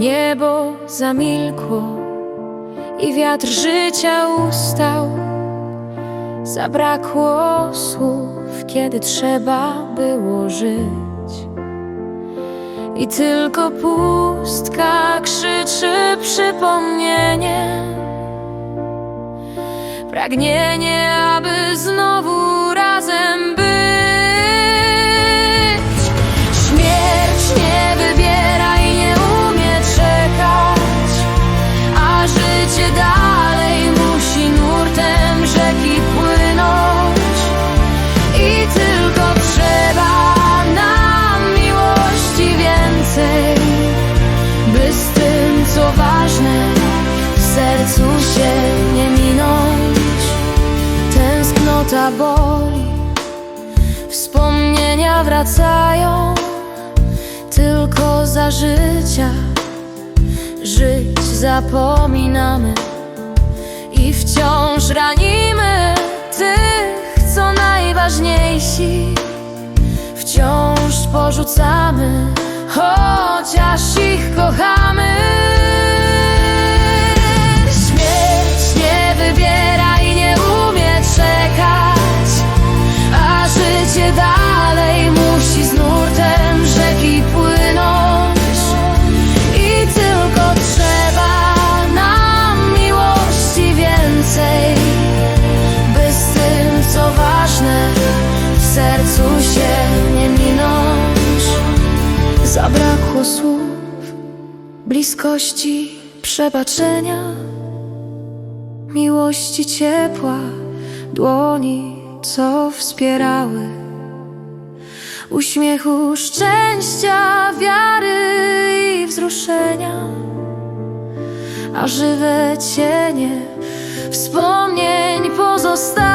Niebo zamilkło i wiatr życia ustał. Zabrakło słów, kiedy trzeba było żyć. I tylko pustka krzyczy przypomnienie. Pragnienie, aby znowu Boli, wspomnienia wracają tylko za życia. Żyć zapominamy i wciąż ranimy tych, co najważniejsi. Wciąż porzucamy, chociaż ich kochamy. Ważne, w sercu się nie minąć. Zabrakło słów, bliskości, przebaczenia, miłości ciepła, dłoni, co wspierały. Uśmiechu szczęścia, wiary i wzruszenia, a żywe cienie wspomnień pozostały.